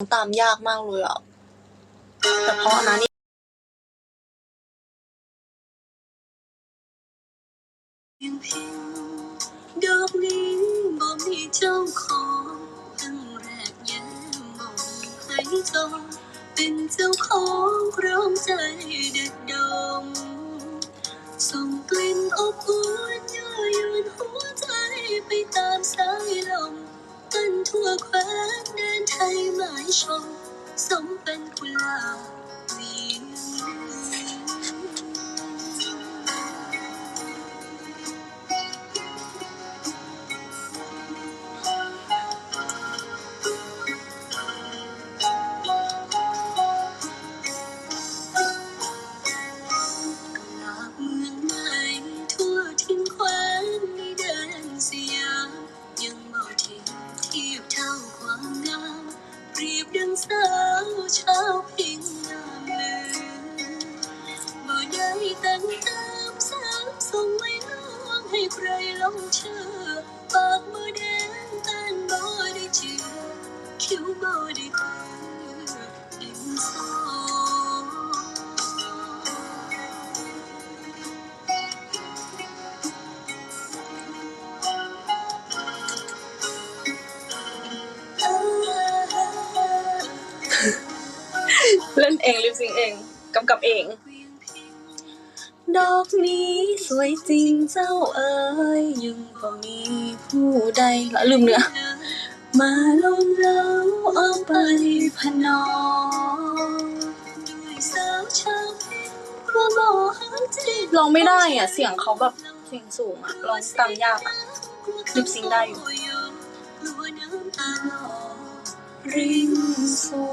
ตามยากมากเลยอะ แต่เพราะนะนี่ดอกนี้บ่มีเจ้าของตั้งแรกแย้มมองให้จองเป็นเจ้าของพร้อมใจเด็ดดมส่งกลิ่นอบอุ่นยั่วยวนหัวใจไปตามสายลมกันทั่วแคว้นแดน ไทยหมายชมสมเป็นกุณลา องลิปซิงเองกำกับเอง ดอกนี้สวยจริงเจ้าเอ๋ยยังบ่มีผู้ใดละลืมเนื้อมาลมเล้าเอาไปพนอสาวชาวพิณว่าบ่หาจริงร้องไม่ได้อะ เสียงเขาแบบเสียงสูงอะร้องตามยากอะลิปซิงได้อยู่ริงสู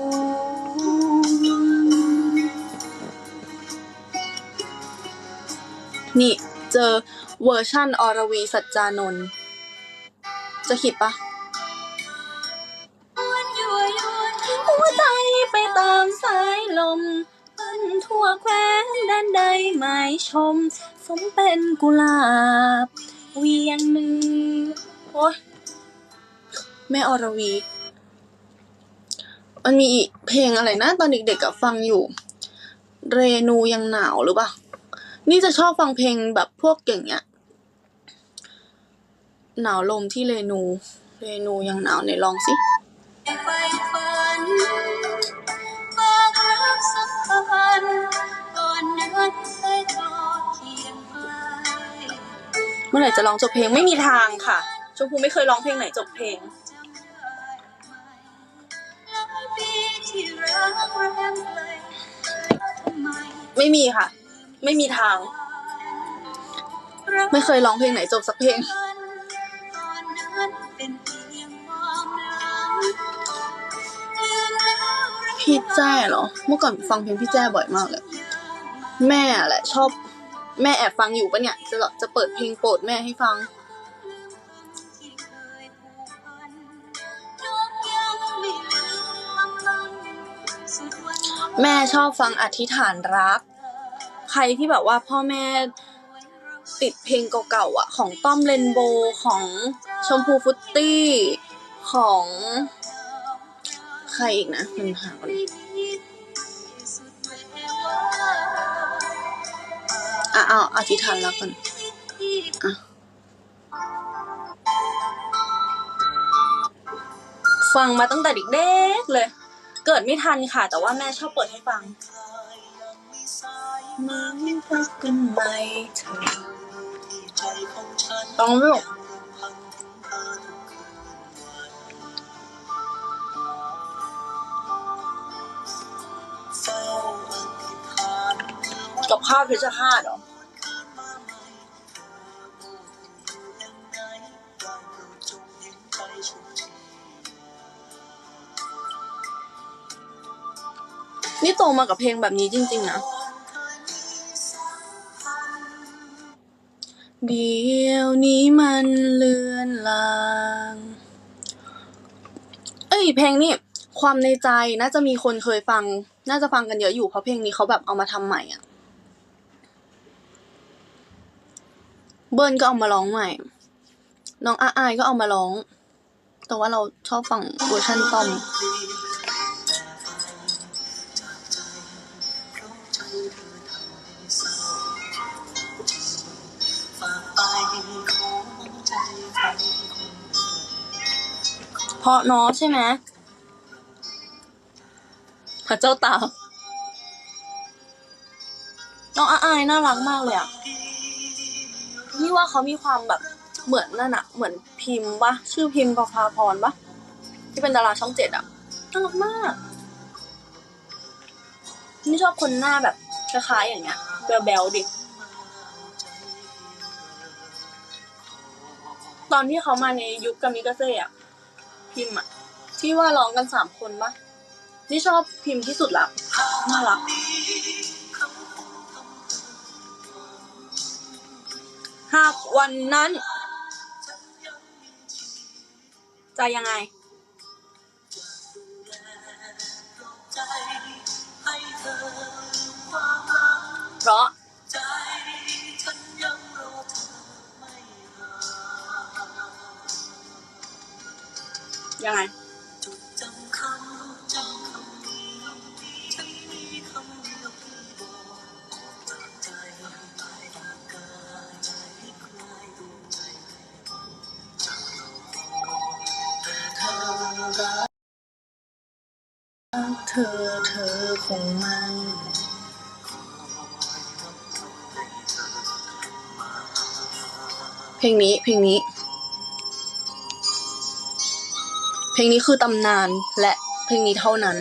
ง เจอเวอร์ชั่นอรวีสัจจานนท์จะคิดปะวนยั่วยวนหัวใจไปตามสายลมเป็นทั่วแคว้นแดนใดหมายชม สมเป็นกุหลาบ เวียงมือโอ้ยแม่อรวี มันมีอีกเพลงอะไรนะ ตอนเด็กๆกับฟังอยู่ เรนูยังหนาวหรือเปล่า นี่จะชอบฟังเพลงแบบพวกอย่างเงี้ย หนาวลมที่เรนู เรนูยังหนาวไหนลองสิเมื่อไหร่จะร้องจบเพลงไม่มีทางค่ะ ชมพูไม่เคยร้องเพลงไหนจบเพลงไม่มีค่ะ ไม่มีทาง ไม่เคยร้องเพลงไหนจบสักเพลง พี่แจ้เหรอ เมื่อก่อนฟังเพลงพี่แจ้บ่อยมากเลย แม่แหละ ชอบ แม่แอบฟังอยู่ปะเนี่ย จะจะเปิดเพลงโปรดแม่ให้ฟังแม่ชอบฟังอธิษฐานรัก รที่แบบว่าพ่อแม่ติดเพลงเก่าๆอะ ของต้อมเรนโบของชมพูฟุตตี้ของใครอีกนะมันหาก่อนอะเอาอธิษฐานรักก่อนอะฟังมาตั้งแต่เด็กๆเลย เกิดไม่ทันค่ะ แต่ว่าแม่ชอบเปิดให้ฟัง มาพบกันใหม่เถอะต้องลูกกับข้าวเพชรฆาตเหรอนี่โตมากับเพลงแบบนี้จริง ๆ นะ เดี๋ยวนี้มันเลือนลาง เอ้ย เพลงนี้ความในใจน่าจะมีคนเคยฟัง น่าจะฟังกันเยอะอยู่เพราะเพลงนี้เขาแบบเอามาทำใหม่อะเบิร์นก็เอามาร้องใหม่ น้องอาอายก็เอามาร้อง แต่ว่าเราชอบฟังเวอร์ชันต้อม เพาะเนาะใช่ไหมพระเจ้าตาน้องอาอายน่ารักมากเลยอะนี่ว่าเขามีความแบบเหมือนนั่นอะเหมือนพิมพ์ปะชื่อพิมพ์ประภาพรปะที่เป็นดาราช่องเจ็ดอะน่ารักมาก นี่ชอบคนหน้าแบบคล้ายๆอย่างเงี้ยแบลๆดิ ตอนที่เขามาในยุคกามิกาเซ่อะ พิมพ์อะที่ว่าร้องกันสามคนปะนี่ชอบพิมพ์ที่สุดละน่ารัก หากวันนั้น จะยังไงใจให้เธอความรักเพราะ รอแต่เธอเธอเธอคงมันเพลงนี้เพลงนี้ เพลงนี้คือตำนานและเพลงนี้เท่านั้น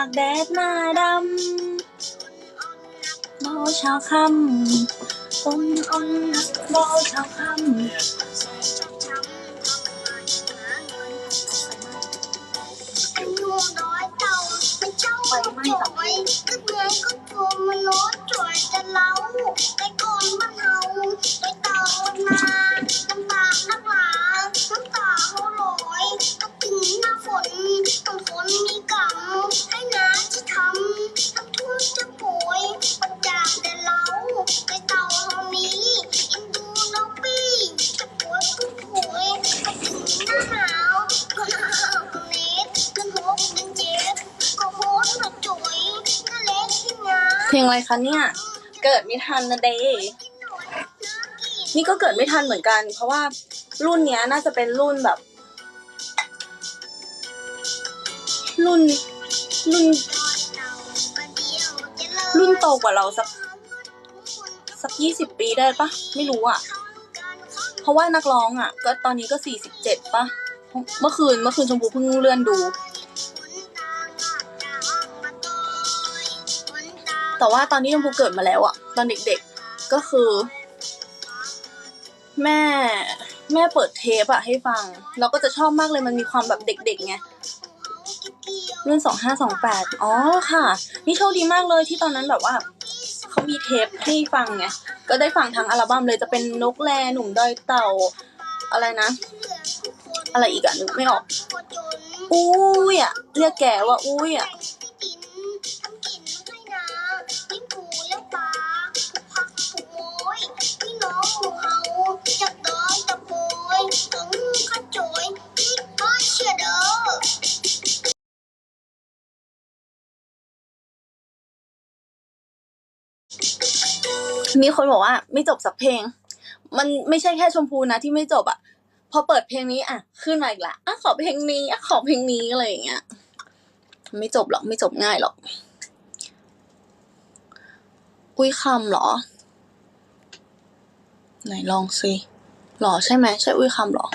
ากแดดหน้าดำบ่เช้าค่ำต้นอ่นเบ่เช้าค่ำ เพลงอะไรคะเนี่ย เกิดไม่ทันนะเดย์นี่ก็เกิดไม่ทันเหมือนกัน เพราะว่ารุ่นเนี้ยน่าจะเป็นรุ่นแบบ รุ่น รุ่น รุ่นโตกว่าเราสักสักยี่สิบปีได้ปะไม่รู้อะเพราะว่านักร้องอะก็ตอนนี้ก็สี่สิบเจ็ดปะเมื่อคืนเมื่อคืนชมพูเพิ่งเลื่อนดู แต่ว่าตอนนี้ชมพูเกิดมาแล้วอะตอนเด็กๆก็คือ แม่แม่เปิดเทปอะให้ฟัง เราก็จะชอบมากเลยมันมีความแบบเด็กๆไงรุ่นสองห้าสองแปดอ๋อค่ะ นี่โชคดีมากเลยที่ตอนนั้นแบบว่าเขามีเทปให้ฟังไงก็ได้ฟังทั้งอัลบั้มเลยจะเป็นนกแลหนุ่มดอยเต่าอะไรนะ อะไรอีกอะนึกไม่ออก อุ้ยอะเรียกแกว่าอุ้ยอะ มีคนบอกว่าไม่จบสักเพลง มันไม่ใช่แค่ชมพูนะที่ไม่จบอะพอเปิดเพลงนี้อะ ขึ้นมาอีกละอะขอเพลงนี้อะขอเพลงนี้อะไรอย่างเงี้ย ไม่จบหรอกไม่จบง่ายหรอก อุ้ยคำหรอ ไหนลองสิหรอใช่ไหมใช่อุ้ยคำหรอ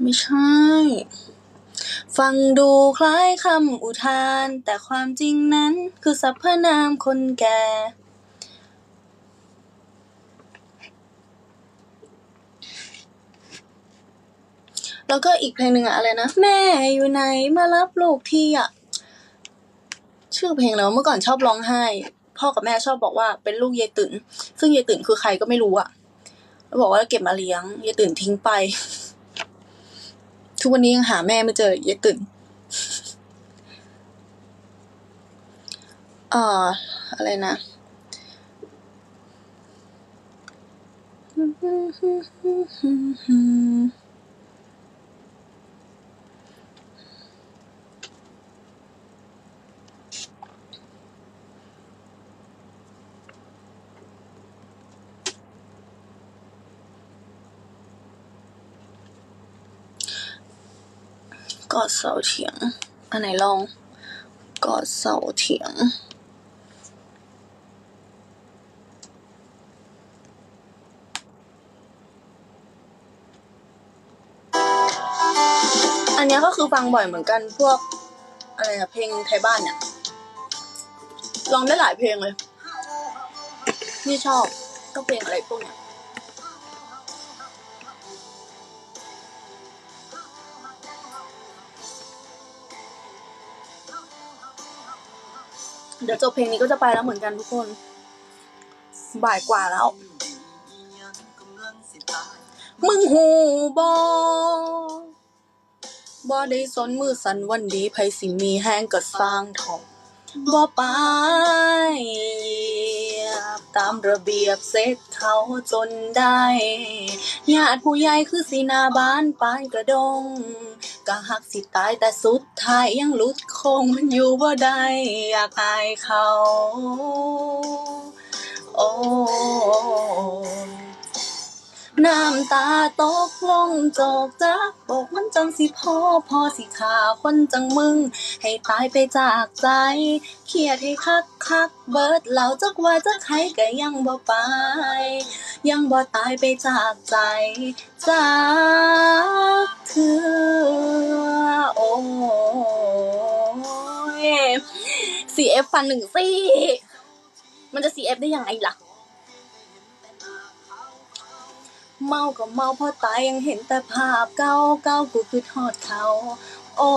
ไม่ใช่ ฟังดูคล้ายคำอุทาน แต่ความจริงนั้นคือสรรพนามคนแก่ แล้วก็อีกเพลงหนึ่งอะอะไรนะ แม่อยู่ไหนมารับลูกที่อะชื่อเพลงแล้วเมื่อก่อนชอบร้องไห้ พ่อกับแม่ชอบบอกว่าเป็นลูกยายตื่นซึ่งยายตื่นคือใครก็ไม่รู้อะแล้วบอกว่าเก็บมาเลี้ยงยายตื่นทิ้งไป ทุกวันนี้ยังหาแม่ไม่เจอเยกึ่นเอ่ออะไรนะก อดเสาเถียง อันไหนลอง กอดเสาเถียง อันนี้ก็คือฟังบ่อยเหมือนกันพวกอะไรอะเพลงไทยบ้านเนี่ยลองได้หลายเพลงเลย นี่ชอบก็เพลงอะไรพวกเนี้ย เดี๋ยวจบเพลงนี้ก็จะไปแล้วเหมือนกันทุกคน บ่ายกว่าแล้ว มึงหูบอบอได้สนมือสันวันดีไพสิมีแห้งก็สร้างทองบอไป ตามระเบียบเสร็จเขาจนได้ญาติผู้ใหญ่คือสีหนาบ้านปานกระดงก็หักสิตายแต่สุดท้ายยังหลุดคงมันอยู่บ่ได้อยากอายเขา โอ้ น้ำตาตกลงจอกจากบอกมันจังสิพอพอสิขาคนจังมึง ให้ตายไปจากใจเครียดให้คักคักเบิดเหล่าจักว่าจักใครก็ยังบ่ไป ยังบ่ตายไปจากใจจากเธอโอ้ย CF ฟันหนึ่งซี่ มันจะ CF ได้ยังไงล่ะ เมาก็เมาเพราะตายยังเห็นแต่ภาพเก่าเก่ากูคือทอดเขา โอ้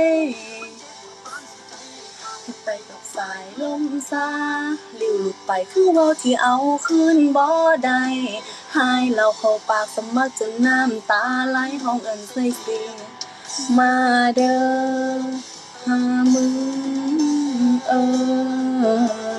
ยไปกับสายลมซาลิวหลุดไปคือเว่าที่เอาคืนบ่ได้หายเราเข้าปากสมักจนน้ำตาไหลห้องเอินใส่สียงมาเด้อหามึงเอ้ย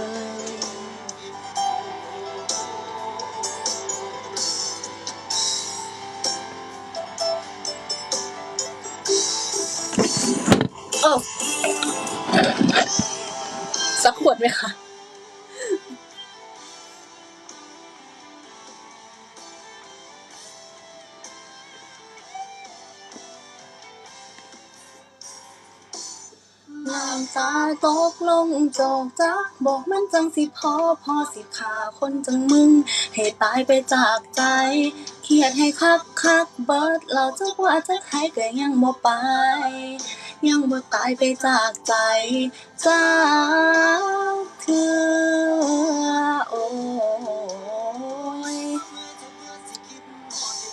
สักขวดไหมคะน้ำตาตกลงจอกจักบอกมันจังสิพอพอสิขาคนจังมึง ให้ตายไปจากใจ เครียดให้คักคักเบิดเราจักว่าจักใครก็ยังบ่ไป ยังบ่ตายไปจากใจจากเธอโอ้ย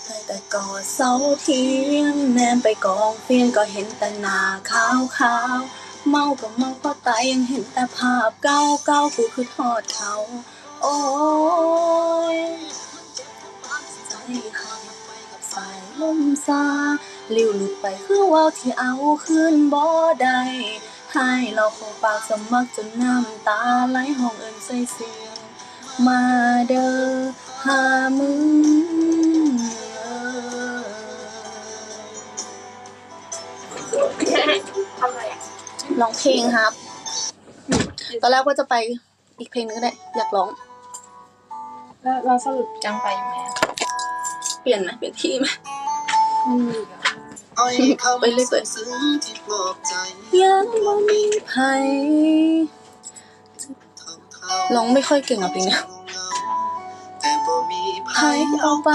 ให้แต่กอดเสาเทียงแนมไปกองเฟียงก็เห็นแต่หน้าขาวขาวเมาก็เมาเพราะตายยังเห็นแต่ภาพเก่าเก่ากูคือทอดเขา โอ้ยใจหายไปกับสายลมซา ลิวหลุดไปคือว่าวที่เอาคืนบ่ได้ให้เราเข้าปากสมักจนน้ำตาไหลห้องเอินใส่เสียง มาเด้อหามึงร้องเพลงครับ ตอนแรกว่าจะไปอีกเพลงนึงก็ได้ อยากร้อง แล้วเราสรุปจังไปไหม เปลี่ยนไหมเปลี่ยนที่ไหมมันมีอีก อะไปเลยเปิดยังบ่มีไผร้องไม่ค่อยเก่งอะเพลงเนี้ยแต่บ่มีไผเอาไป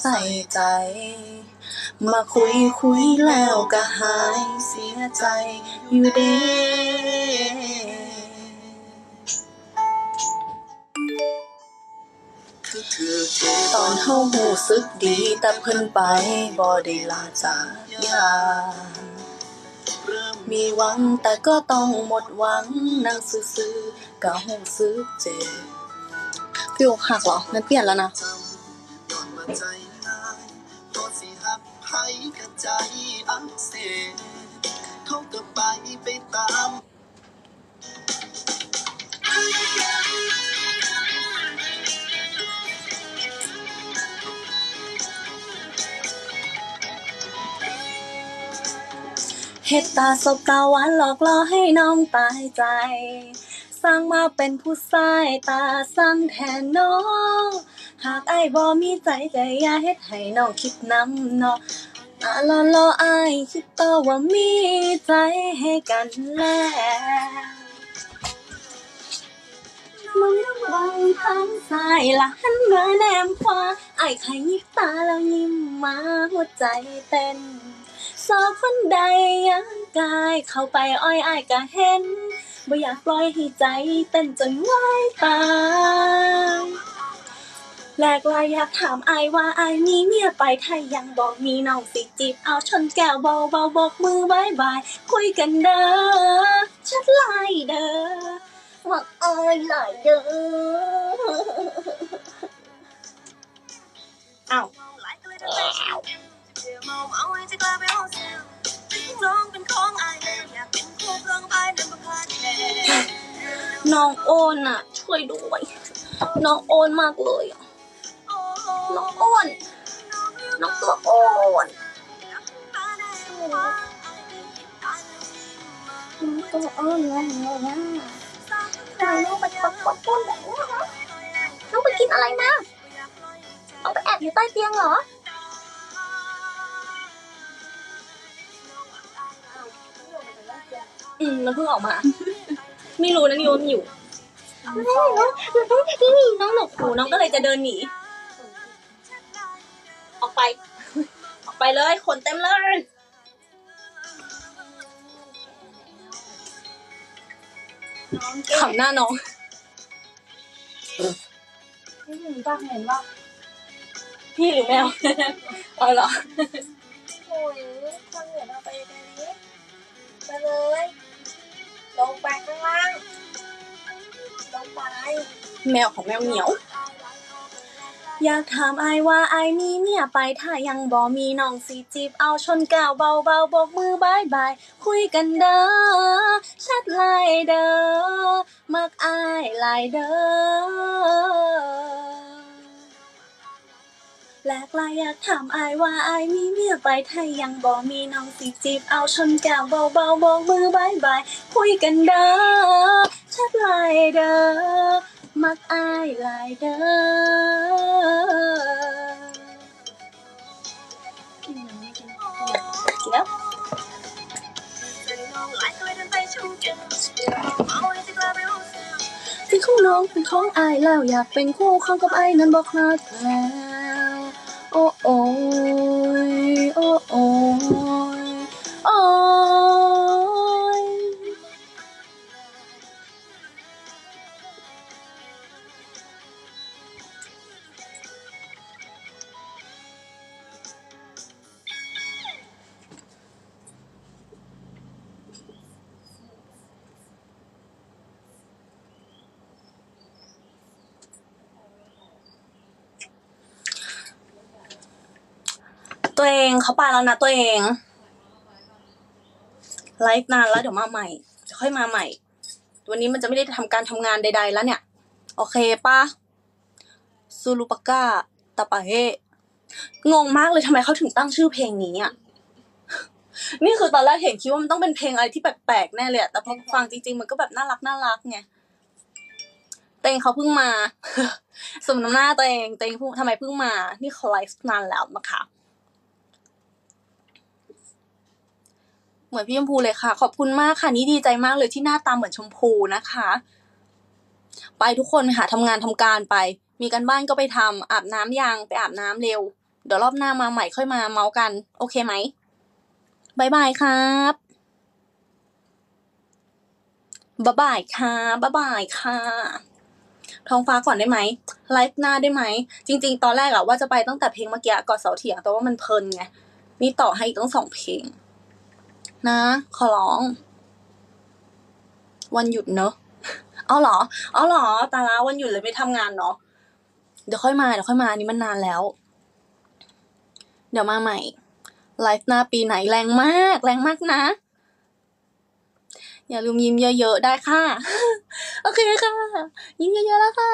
ใส่ใจ มาคุยคุยแล้วก็หายเสียใจอยู่เด้ เฮาหูสึกดีแต่เพิ่นไปบ่ได้ลาจากยากมีหวังแต่ก็ต้องหมดหวังนั่งซื่อๆก็หูสึกเจ็บพี่อกหักเหรองั้นเปลี่ยนแล้วนะใจอักเสบเขาก็ไปไปตาม เฮ็ดตาสบตาหวานหลอกล่อให้น้องตายใจ สร้างมาเป็นผู้ชายตาสั่งแทนน้อง หากไอ้บ่มีใจก็อย่าเฮ็ดให้น้องคิดนำเนาะอะรอรอไอคิดต่อว่ามีใจให้กันแล้วมึงมองทางซ้ายละหันมาแนมขวาไอ้ายขยิบตาแล้วยิ้มมาหัวใจเต้นาวคนใดยังกายเข้าไปอ้อยอายก็เห็นบ่อยากปล่อยให้ใจเต้นจนไหวตายแลกลายอยากถามอายว่าอายมีเมียไปไทยยังบอกมีน้องสิจีบเอาชนแก้วเบาเบาบอกมือบายบาย คุยกันเด้อชัดลายเด้อว่าอายหลายเด้อเอ้า ชิวเดี๋ยวเมาเมาให้จะกลายเป็นห้องเซลน้องเป็นของอายแล้วอยากเป็นคู่ร้องไห้นั่นบ่พาดแน่น้องโอนอะ ช่วยด้วย น้องโอนมากเลยอะน้องโอน น้องตัวโอนตัวโอนเลยนะทำไมน้องไปกดกดก้นแบบนี้คะน้องไปกินอะไรมา น้องไปแอบอยู่ใต้เตียงเหรอ อืมมันเพิ่งออกมา ไม่รู้นะนิวมันอยู่น้องน้องน้องหนวกหูน้องก็เลยจะเดินหนี ออกไป ออกไปเลยขนเต็มเลยขำหน้าน้องไม่เห็นป่ะเห็นป่ะพี่หรือแมว เอาเหรอ โอ้ยทางเหนือเราไปยังไงนี้ไปเลย ลงไปข้างล่าง ลงไป แมวของแมวเหนียว อยากถามไอายว่าไอายมีเมียไปถ้ายังบ่มีน้องสิจีบเอาชนก้วเบาเบาๆโบกมือบายบาย คุยกันเด้อชัดไลายเด้อมักอายหลายเด้อ แลกลายอยากถามอายว่าอายมีเมียไปไทยยังบ่มีน้องสิจีบเอาชนแก้วเบาเบาๆโบกมือบายบายคุยกันเด้อชัดลายเด้อมักอายลายเด้อกินยังไม่กินกินแล้วเของน้องเป็นของอายแล้วอยากเป็นคู่เข้ากับไอ้ายนั้นบอกรักแล้ว โอ้โอ ตัวเองเขาไปแล้วนะตัวเองไลฟ์นานแล้วเดี๋ยวมาใหม่เดี๋ยวค่อยมาใหม่ วันนี้มันจะไม่ได้ทำการทำงานใด ๆ แล้วเนี่ย โอเคปะซูรุปาก้าตาปาเฮงงมากเลยทำไมเขาถึงตั้งชื่อเพลงนี้อะนี่คือตอนแรกเห็นคิดว่ามันต้องเป็นเพลงอะไรที่แปลกๆแน่เลยแต่พอฟังจริง ๆ มันก็แบบน่ารักน่ารักไงเตงเขาเพิ่งมาสมน้ำหน้าตัวเองเตงเพิ่งทำไมเพิ่งมา นี่เขาไลฟ์นานแล้วนะคะ เหมือนพี่ชมพูเลยค่ะ ขอบคุณมากค่ะ นี่ดีใจมากเลยที่หน้าตาเหมือนชมพูนะคะ ไปทุกคนไปหาทำงานทำการไป มีกันบ้านก็ไปทำอาบน้ำยังไปอาบน้ำเร็ว เดี๋ยวรอบหน้ามาใหม่ค่อยมาเมาส์กัน โอเคไหมบายบายครับบ๊ายบายค่ะบ๊ายบายค่ะ ท้องฟ้าก่อนได้ไหมไลฟ์หน้าได้ไหม จริง ๆ ตอนแรกอะว่าจะไปตั้งแต่เพลงเมื่อกี้ก่อนเสาเถียงแต่ว่ามันเพลินไง นี่ต่อให้อีกตั้งสองเพลง นะ ขอร้อง วันหยุดเนอะเอาหรอเอาหรอ ตาละวันหยุดเลยไม่ทำงานเนาะ เดี๋ยวค่อยมา เดี๋ยวค่อยมา อันนี้มันนานแล้ว เดี๋ยวมาใหม่ ไลฟ์หน้าปีไหนแรงมาก แรงมากนะ อย่าลืมยิ้มเยอะๆ ได้ค่ะ โอเคค่ะ ยิ้มเยอะๆแล้วค่ะ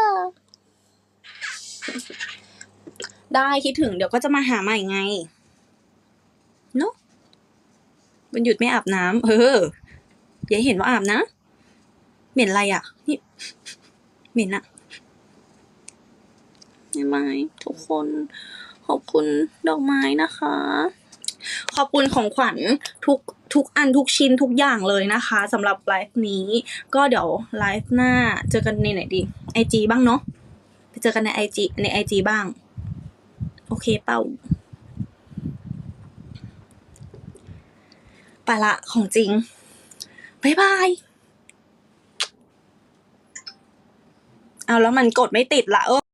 ได้คิดถึงเดี๋ยวก็จะมาหาใหม่ไง เนอะ วันหยุดไม่อาบน้ำเอออย่าให้เห็นว่าอาบนะ เหม็นอะไรอะ นี่ เหม็นอะใช่ไหมทุกคน ขอบคุณดอกไม้นะคะ ขอบคุณของขวัญทุกทุกอันทุกชิ้นทุกอย่างเลยนะคะสำหรับไลฟ์นี้ ก็เดี๋ยวไลฟ์หน้าเจอกันในไหนดีไอจีบ้างเนาะไปเจอกันในไอจีในไอจีบ้าง โอเคเป้า ไปละของจริงบายบาย เอาแล้วมันกดไม่ติดละเออ